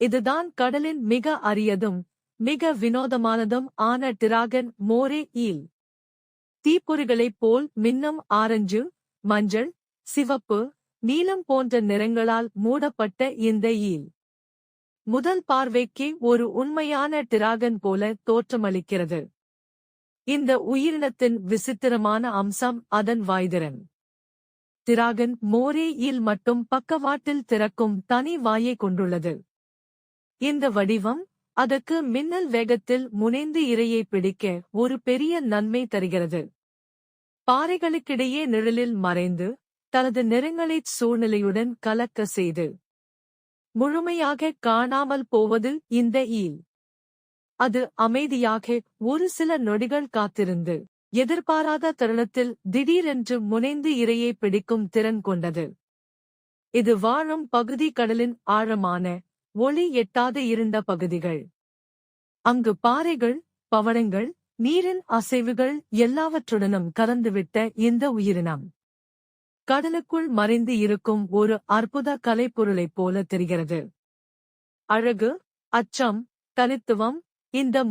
இதுதான் கடலின் மிக அரியதும் மிக வினோதமானதும் ஆன டிராகன் மோரே ஈல். தீப்பொறிகளைப் போல் மின்னும் ஆரஞ்சு மஞ்சள் சிவப்பு நீலம் போன்ற நிறங்களால் மூடப்பட்ட இந்த ஈல். முதல் பார்வைக்கு ஒரு உண்மையான டிராகன் போல தோற்றமளிக்கிறது. இந்த உயிரினத்தின் விசித்திரமான அம்சம் அதன் வாய்திறன். டிராகன் மோரே ஈல் மட்டும் பக்கவாட்டில் திறக்கும் தனி வாயை கொண்டுள்ளது. இந்த வடிவம் அதற்கு மின்னல் வேகத்தில் முனைந்து இரையை பிடிக்க ஒரு பெரிய நன்மை தருகிறது. பாறைகளுக்கிடையே நிழலில் மறைந்து தனது நிறங்களைச் சூழ்நிலையுடன் கலக்க செய்து முழுமையாக காணாமல் போவது இந்த ஈல். அது அமைதியாக ஒரு சில நொடிகள் காத்திருந்து எதிர்பாராத தருணத்தில் திடீரென்று முனைந்து இரையை பிடிக்கும் திறன் கொண்டது. இது வாழும் பகுதி கடலின் ஆழமான ஒளி எட்டாத இருந்த பகுதிகள். அங்கு பாறைகள் பவளங்கள் நீரின் அசைவுகள் எல்லாவற்றுடனும் கலந்துவிட்ட இந்த உயிரினம். கடலுக்குள் மறைந்து இருக்கும் ஒரு அற்புத கலைப்பொருளைப் போல தெரிகிறது. அழகு அச்சம் தனித்துவம் இந்த